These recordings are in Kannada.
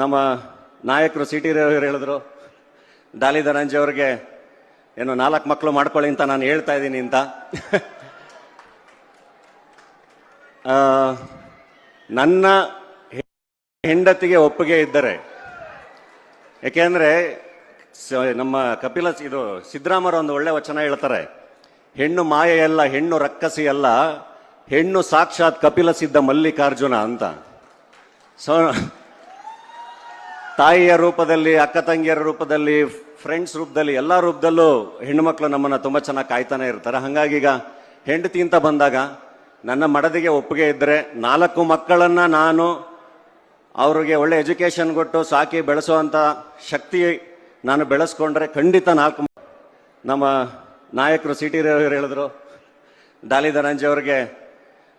ನಮ್ಮ ನಾಯಕರು ಸಿ ಟಿ ರವಿಯವರು ಹೇಳಿದ್ರು ಡಾಲಿ ಧನಂಜಿ ಅವ್ರಿಗೆ ಏನು ನಾಲ್ಕು ಮಕ್ಕಳು ಮಾಡ್ಕೊಳ್ಳಿ ಅಂತ ನಾನು ಹೇಳ್ತಾ ಇದ್ದೀನಿ ಅಂತ. ನನ್ನ ಹೆಂಡತಿಗೆ ಒಪ್ಪಿಗೆ ಇದ್ದರೆ ಯಾಕೆಂದ್ರೆ ನಮ್ಮ ಕಪಿಲ ಇದು ಸಿದ್ದರಾಮರು ಒಂದು ಒಳ್ಳೆ ವಚನ ಹೇಳ್ತಾರೆ, ಹೆಣ್ಣು ಮಾಯೆಯಲ್ಲ, ಹೆಣ್ಣು ರಕ್ಕಸಿ ಅಲ್ಲ ಹೆಣ್ಣು ಸಾಕ್ಷಾತ್ ಕಪಿಲ ಸಿದ್ಧ ಮಲ್ಲಿಕಾರ್ಜುನ ಅಂತ. ಸೊ ತಾಯಿಯ ರೂಪದಲ್ಲಿ, ಅಕ್ಕ ತಂಗಿಯರ ರೂಪದಲ್ಲಿ ಫ್ರೆಂಡ್ಸ್ ರೂಪದಲ್ಲಿ, ಎಲ್ಲ ರೂಪದಲ್ಲೂ ಹೆಣ್ಣುಮಕ್ಳು ನಮ್ಮನ್ನು ತುಂಬ ಚೆನ್ನಾಗಿ ಕಾಯ್ತಾನೆ ಇರ್ತಾರೆ. ಹಾಗಾಗಿ ಈಗ ಹೆಂಡತಿ ಅಂತ ಬಂದಾಗ ನನ್ನ ಮಡದಿಗೆ ಒಪ್ಪಿಗೆ ಇದ್ದರೆ ನಾಲ್ಕು ಮಕ್ಕಳನ್ನು ನಾನು ಅವ್ರಿಗೆ ಒಳ್ಳೆ ಎಜುಕೇಷನ್ ಕೊಟ್ಟು ಸಾಕಿ ಬೆಳೆಸುವಂಥ ಶಕ್ತಿ ನಾನು ಬೆಳೆಸ್ಕೊಂಡ್ರೆ ಖಂಡಿತ ನಾಲ್ಕು ನಮ್ಮ ನಾಯಕರು ಸಿ ಟಿ ರವಿಯವರು ಹೇಳಿದ್ರು ಡಾಲಿ ಧನಂಜಿ ಅವ್ರಿಗೆ,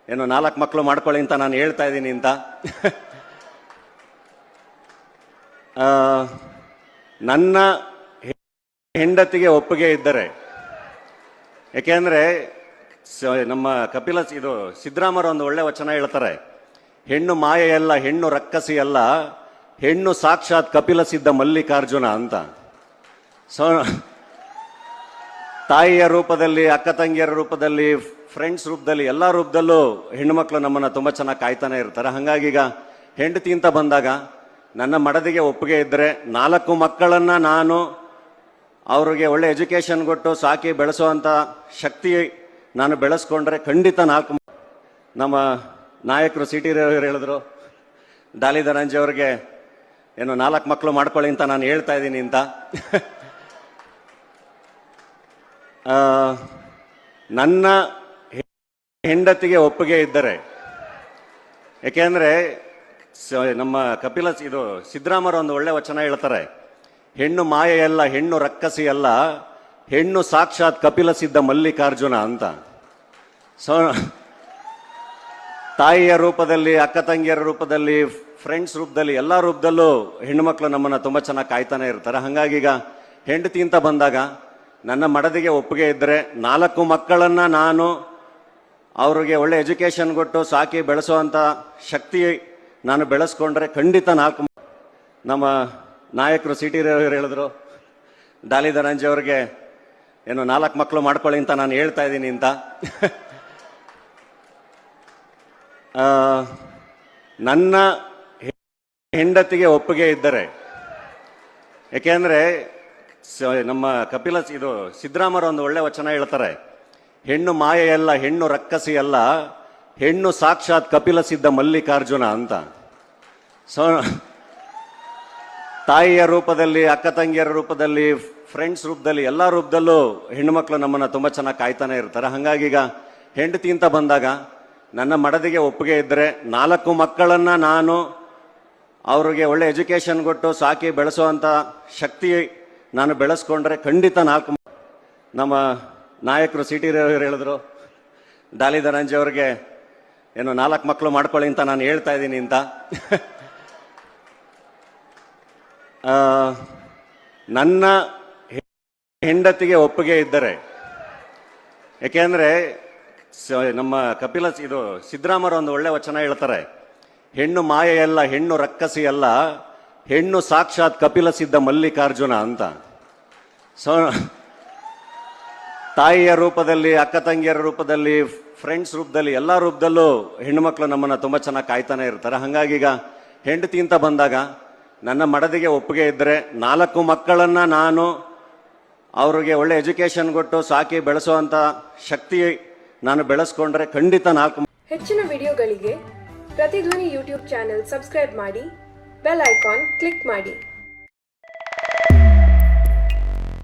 ಏನು ನಾಲ್ಕು ಮಕ್ಕಳು ಮಾಡ್ಕೊಳ್ಳಿ ಅಂತ ನಾನು ಹೇಳ್ತಾ ಇದ್ದೀನಿ ಅಂತ. ನನ್ನ ಹೆಂಡತಿಗೆ ಒಪ್ಪಿಗೆ ಇದ್ದರೆ ಯಾಕೆಂದ್ರೆ ನಮ್ಮ ಕಪಿಲ ಇದು ಸಿದ್ದರಾಮರು ಒಂದು ಒಳ್ಳೆ ವಚನ ಹೇಳ್ತಾರೆ, ಹೆಣ್ಣು ಮಾಯೆಯಲ್ಲ, ಹೆಣ್ಣು ರಕ್ಕಸಿ ಅಲ್ಲ ಹೆಣ್ಣು ಸಾಕ್ಷಾತ್ ಕಪಿಲ ಸಿದ್ಧ ಮಲ್ಲಿಕಾರ್ಜುನ ಅಂತ. ಸೊ, ತಾಯಿಯ ರೂಪದಲ್ಲಿ, ಅಕ್ಕ ತಂಗಿಯರ ರೂಪದಲ್ಲಿ ಫ್ರೆಂಡ್ಸ್ ರೂಪದಲ್ಲಿ, ಎಲ್ಲ ರೂಪದಲ್ಲೂ ಹೆಣ್ಣುಮಕ್ಳು ನಮ್ಮನ್ನ ತುಂಬಾ ಚೆನ್ನಾಗಿ ಕಾಯ್ತಾನೆ ಇರ್ತಾರೆ. ಹಾಗಾಗಿ ಈಗ ಹೆಂಡತಿ ಅಂತ ಬಂದಾಗ ನನ್ನ ಮಡದಿಗೆ ಒಪ್ಪಿಗೆ ಇದ್ದರೆ ನಾಲ್ಕು ಮಕ್ಕಳನ್ನು ನಾನು ಅವರಿಗೆ ಒಳ್ಳೆ ಎಜುಕೇಶನ್ ಕೊಟ್ಟು ಸಾಕಿ ಬೆಳೆಸುವಂಥ ಶಕ್ತಿ ನಾನು ಬೆಳೆಸ್ಕೊಂಡ್ರೆ ಖಂಡಿತ ನಾಲ್ಕು ನಮ್ಮ ನಾಯಕರು ಸಿ ಟಿ ರವಿಯವರು ಹೇಳಿದ್ರು ಡಾಲಿ ಏನು ನಾಲ್ಕು ಮಕ್ಕಳು ಮಾಡ್ಕೊಳ್ಳಿ ಅಂತ ನಾನು ಹೇಳ್ತಾ ಇದ್ದೀನಿ ಅಂತ. ನನ್ನ ಹೆಂಡತಿಗೆ ಒಪ್ಪಿಗೆ ಇದ್ದರೆ ಯಾಕೆಂದ್ರೆ ಸ- ನಮ್ಮ ಕಪಿಲ ಇದು ಸಿದ್ದರಾಮರ ಒಂದು ಒಳ್ಳೆ ವಚನ ಹೇಳ್ತಾರೆ. ಹೆಣ್ಣು ಮಾಯೆಯಲ್ಲ, ಹೆಣ್ಣು ರಕ್ಕಸಿ ಅಲ್ಲ ಹೆಣ್ಣು ಸಾಕ್ಷಾತ್ ಕಪಿಲ ಸಿದ್ಧ ಮಲ್ಲಿಕಾರ್ಜುನ ಅಂತ. ಸೊ, ತಾಯಿಯ ರೂಪದಲ್ಲಿ, ಅಕ್ಕ ತಂಗಿಯರ ರೂಪದಲ್ಲಿ ಫ್ರೆಂಡ್ಸ್ ರೂಪದಲ್ಲಿ, ಎಲ್ಲ ರೂಪದಲ್ಲೂ ಹೆಣ್ಣುಮಕ್ಳು ನಮ್ಮನ್ನು ತುಂಬ ಚೆನ್ನಾಗಿ ಕಾಯ್ತಾನೆ ಇರ್ತಾರೆ. ಹಾಗಾಗಿ ಈಗ ಹೆಂಡತಿ ಅಂತ ಬಂದಾಗ ನನ್ನ ಮಡದಿಗೆ ಒಪ್ಪಿಗೆ ಇದ್ದರೆ ನಾಲ್ಕು ಮಕ್ಕಳನ್ನು ನಾನು ಅವ್ರಿಗೆ ಒಳ್ಳೆ ಎಜುಕೇಷನ್ ಕೊಟ್ಟು, ಸಾಕಿ ಬೆಳೆಸುವಂಥ ಶಕ್ತಿ ನಾನು ಬೆಳೆಸ್ಕೊಂಡ್ರೆ ಖಂಡಿತ ನಾಲ್ಕು ನಮ್ಮ ನಾಯಕರು ಸಿ ಟಿ ರವಿಯವರು ಹೇಳಿದ್ರು ಡಾಲಿ ಧನಂಜಿ ಅವ್ರಿಗೆ ಏನು ನಾಲ್ಕು ಮಕ್ಕಳು ಮಾಡ್ಕೊಳ್ಳಿ ಅಂತ ನಾನು ಹೇಳ್ತಾ ಇದ್ದೀನಿ ಅಂತ. ನನ್ನ ಹೆಂಡತಿಗೆ ಒಪ್ಪಿಗೆ ಇದ್ದರೆ ಯಾಕೆಂದ್ರೆ ನಮ್ಮ ಕಪಿಲ ಇದು ಸಿದ್ದರಾಮರ ಒಂದು ಒಳ್ಳೆ ವಚನ ಹೇಳ್ತಾರೆ, ಹೆಣ್ಣು ಮಾಯೆಯಲ್ಲ, ಹೆಣ್ಣು ರಕ್ಕಸಿ ಅಲ್ಲ ಹೆಣ್ಣು ಸಾಕ್ಷಾತ್ ಕಪಿಲ ಸಿದ್ಧ ಮಲ್ಲಿಕಾರ್ಜುನ ಅಂತ. ಸೊ, ತಾಯಿಯ ರೂಪದಲ್ಲಿ, ಅಕ್ಕ ತಂಗಿಯರ ರೂಪದಲ್ಲಿ ಫ್ರೆಂಡ್ಸ್ ರೂಪದಲ್ಲಿ, ಎಲ್ಲ ರೂಪದಲ್ಲೂ ಹೆಣ್ಣುಮಕ್ಳು ನಮ್ಮನ್ನು ತುಂಬ ಚೆನ್ನಾಗಿ ಕಾಯ್ತಾನೆ ಇರ್ತಾರೆ. ಹಾಗಾಗಿ ಈಗ ಹೆಂಡತಿ ಅಂತ ಬಂದಾಗ ನನ್ನ ಮಡದಿಗೆ ಒಪ್ಪಿಗೆ ಇದ್ದರೆ ನಾಲ್ಕು ಮಕ್ಕಳನ್ನು ನಾನು ಅವ್ರಿಗೆ ಒಳ್ಳೆ ಎಜುಕೇಷನ್ ಕೊಟ್ಟು ಸಾಕಿ ಬೆಳೆಸುವಂಥ ಶಕ್ತಿ ನಾನು ಬೆಳೆಸ್ಕೊಂಡ್ರೆ ಖಂಡಿತ ನಾಲ್ಕು ನಮ್ಮ ನಾಯಕರು ಸಿ ಟಿ ರವಿಯವರು ಹೇಳಿದ್ರು ಡಾಲಿ ಅವ್ರಿಗೆ ಏನು ನಾಲ್ಕು ಮಕ್ಕಳು ಮಾಡ್ಕೊಳ್ಳಿ ಅಂತ ನಾನು ಹೇಳ್ತಾ ಇದ್ದೀನಿ ಅಂತ. ನನ್ನ ಹೆಂಡತಿಗೆ ಒಪ್ಪಿಗೆ ಇದ್ದರೆ ಯಾಕೆಂದ್ರೆ ನಮ್ಮ ಕಪಿಲ ಇದು ಸಿದ್ದರಾಮರ ಒಂದು ಒಳ್ಳೆ ವಚನ ಹೇಳ್ತಾರೆ. ಹೆಣ್ಣು ಮಾಯೆಯಲ್ಲ, ಹೆಣ್ಣು ರಕ್ಕಸಿ ಅಲ್ಲ ಹೆಣ್ಣು ಸಾಕ್ಷಾತ್ ಕಪಿಲ ಸಿದ್ಧ ಮಲ್ಲಿಕಾರ್ಜುನ ಅಂತ. ಸೊ ತಾಯಿಯ ರೂಪದಲ್ಲಿ, ಅಕ್ಕ ತಂಗಿಯರ ರೂಪದಲ್ಲಿ ಫ್ರೆಂಡ್ಸ್ ರೂಪದಲ್ಲಿ, ಎಲ್ಲ ರೂಪದಲ್ಲೂ ಹೆಣ್ಣುಮಕ್ಳು ನಮ್ಮನ್ನ ತುಂಬಾ ಚೆನ್ನಾಗಿ ಕಾಯ್ತಾನೆ ಇರ್ತಾರೆ. ಹಾಗಾಗಿ ಈಗ ಹೆಂಡತಿ ಅಂತ ಬಂದಾಗ ನನ್ನ ಮಡದಿಗೆ ಒಪ್ಪಿಗೆ ಇದ್ದರೆ ನಾಲ್ಕು ಮಕ್ಕಳನ್ನ ನಾನು ಅವ್ರಿಗೆ ಒಳ್ಳೆ ಎಜುಕೇಶನ್ ಕೊಟ್ಟು ಸಾಕಿ ಬೆಳೆಸುವಂತ ಶಕ್ತಿ ನಾನು ಬೆಳೆಸ್ಕೊಂಡ್ರೆ ಖಂಡಿತ ನಾಲ್ಕು ಹೆಚ್ಚಿನ ವಿಡಿಯೋಗಳಿಗೆ ಪ್ರತಿಧ್ವನಿ ಯೂಟ್ಯೂಬ್ ಚಾನೆಲ್ ಸಬ್ಸ್ಕ್ರೈಬ್ ಮಾಡಿ, ಬೆಲ್ ಐಕಾನ್ ಕ್ಲಿಕ್ ಮಾಡಿ.